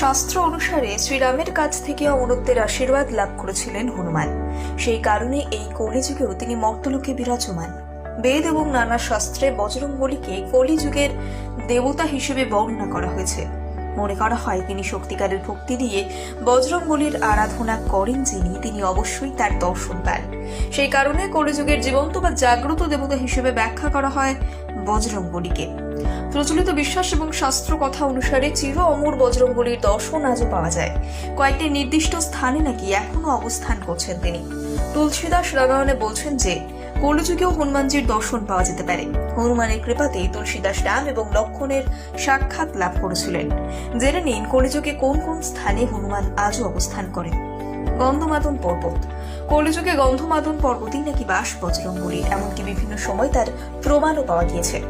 শাস্ত্র অনুসারে শ্রীরামের কাছ থেকে অমরত্বের আশীর্বাদ লাভ করেছিলেন হনুমান। সেই কারণে এই কলিযুগেও তিনি মর্তলোকে বিরাজমান। বেদ এবং নানা শাস্ত্রে বজরংবলীকে কলিযুগের দেবতা হিসেবে বর্ণনা করা হয়েছে। মনে করা হয় তিনি সত্যিকারের ভক্তি দিয়ে বজরংবলীর আরাধনা করেন যিনি, তিনি অবশ্যই তার দর্শন পান। সেই কারণে কলিযুগের জীবন্ত বা জাগ্রত দেবতা হিসেবে ব্যাখ্যা করা হয় বজরংবলীকে প্রচলিত বিশ্বাস এবং শাস্ত্র কথা অনুসারে চির অমর বজরংবলীর দর্শন আজও পাওয়া যায়। কয়েকটি নির্দিষ্ট স্থানে নাকি এখনও অবস্থান করছেন তিনি। তুলসীদাস রামায়ণে বলছেন যে কলিযুগেও হনুমানজির দর্শন পাওয়া যেতে পারে। হনুমানের কৃপাতেই তুলসীদাস রাম এবং লক্ষণের সাক্ষাৎ লাভ করেছিলেন। জেনে নিন কলিযুগে কোন কোন স্থানে হনুমান আজও অবস্থান করেন। গন্ধমাদন পর্বত। কলিযুগে গন্ধমাদন পর্বতেই নাকি বাস বজরঙ্গলির এমনকি বিভিন্ন সময় তার প্রমাণও পাওয়া গিয়েছে।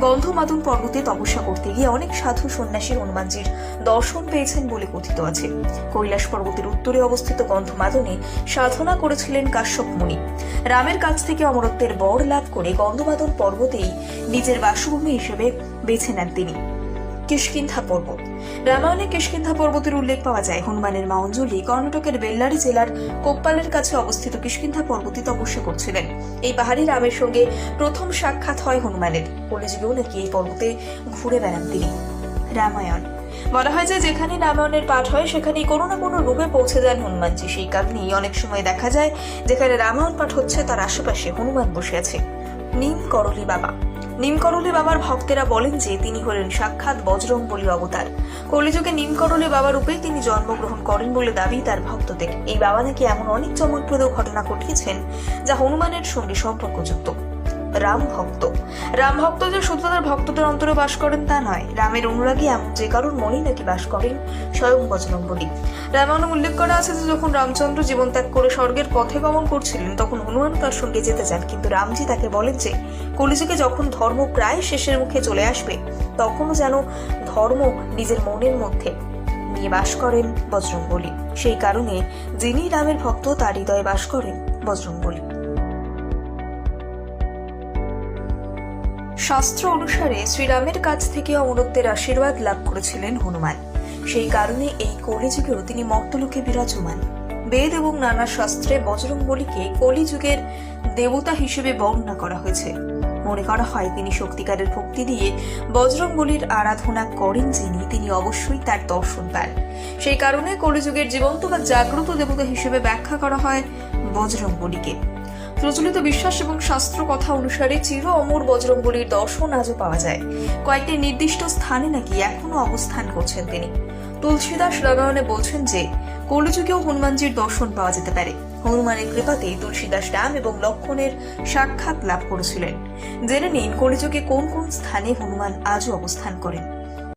গন্ধমাদন পর্বতে তপস্যা করতে গিয়ে অনেক সাধু সন্ন্যাসী হনুমানজির দর্শন পেয়েছেন বলে কথিত আছে। কৈলাস পর্বতের উত্তরে অবস্থিত গন্ধমাদনে সাধনা করেছিলেন কাশ্যপ মুনি। রামের কাছ থেকে অমরত্বের বর লাভ করে গন্ধমাদন পর্বতেই নিজের বাসভূমি হিসেবে বেছে নেন তিনি। কিষ্কিন্ধা পর্বত। রামায়ণে কিষ্কিন্ধা পর্বতের উল্লেখ পাওয়া যায়। হনুমানের মা অঞ্জলি কর্ণাটকের বেল্লারি জেলার কোপ্পালের কাছে অবস্থিত কিষ্কিন্ধা পর্বতে তপস্যা করছিলেন। এই পাহাড়ি রামের সঙ্গে প্রথম সাক্ষাৎ হয় হনুমানের। কলেজেও নাকি এই পর্বতে ঘুরে বেড়ান তিনি। রামায়ণ। বলা হয় যে যেখানে রামায়ণের পাঠ হয়, সেখানেই কোনো না কোনো রূপে পৌঁছে যান হনুমানজি। সেই কারণেই অনেক সময় দেখা যায়, যেখানে রামায়ণ পাঠ হচ্ছে, তার আশেপাশে হনুমান বসে আছে। নিম করলি বাবা। নিমকরলি বাবার ভক্তেরা বলেন যে তিনি হলেন সাক্ষাৎ বজরং বলি অবতার। কলিযুগে নিমকরলে বাবা রূপেই তিনি জন্মগ্রহণ করেন বলে দাবি তার ভক্তদের। এই বাবা নাকি এমন অনেক চমকপ্রদ ঘটনা ঘটিয়েছেন যা হনুমানের সঙ্গে সম্পর্কযুক্ত। রাম ভক্ত। রাম ভক্ত যে শুধু তাদের ভক্তদের অন্তরে বাস করেন তা নয়। রামের অনুরাগী এমন যে কারোর মনেই নাকি বাস করেন স্বয়ং বজরং বলি রামায়ণে উল্লেখ করা আছে যে যখন রামচন্দ্র জীবন ত্যাগ করে স্বর্গের পথে গমন করছিলেন, তখন হনুমান তার সঙ্গে যেতে চান। কিন্তু রামজি তাকে বলেন যে, কলিযুগে যখন ধর্ম প্রায় শেষের মুখে চলে আসবে, তখনও যেন ধর্ম নিজের মনের মধ্যে নিয়ে বাস করেন বজরংবলী সেই কারণে যিনি রামের ভক্ত, তার হৃদয়ে বাস করেন বজরংবলী শাস্ত্র অনুসারে শ্রীরামের কাছ থেকে অমরত্বের আশীর্বাদ লাভ করেছিলেন হনুমান। সেই কারণে এই কলিযুগেও তিনি মর্তলোকে বিরাজমান। বেদ এবং নানা শাস্ত্রে বজরংবলীকে কলিযুগের দেবতা হিসেবে বর্ণনা করা হয়েছে। মনে করা হয় তিনি সত্যিকারের ভক্তি দিয়ে বজরংবলীর আরাধনা করেন যিনি, তিনি অবশ্যই তার দর্শন পান। সেই কারণে কলিযুগের জীবন্ত বা জাগ্রত দেবতা হিসেবে ব্যাখ্যা করা হয় বজরংবলীকে। প্রচলিত বিশ্বাস এবং শাস্ত্র কথা অনুসারে চির অমর বজরংবলীর দর্শন আজও পাওয়া যায়। কয়েকটি নির্দিষ্ট স্থানে নাকি এখনও অবস্থান করছেন তিনি। তুলসীদাস রামায়ণে বলছেন যে, কলিযুগেও হনুমানজির দর্শন পাওয়া যেতে পারে। হনুমানের কৃপাতেই তুলসীদাস রাম এবং লক্ষণের সাক্ষাৎ লাভ করেছিলেন। জেনে নিন কলিযুগে কোন কোন স্থানে হনুমান আজও অবস্থান করেন।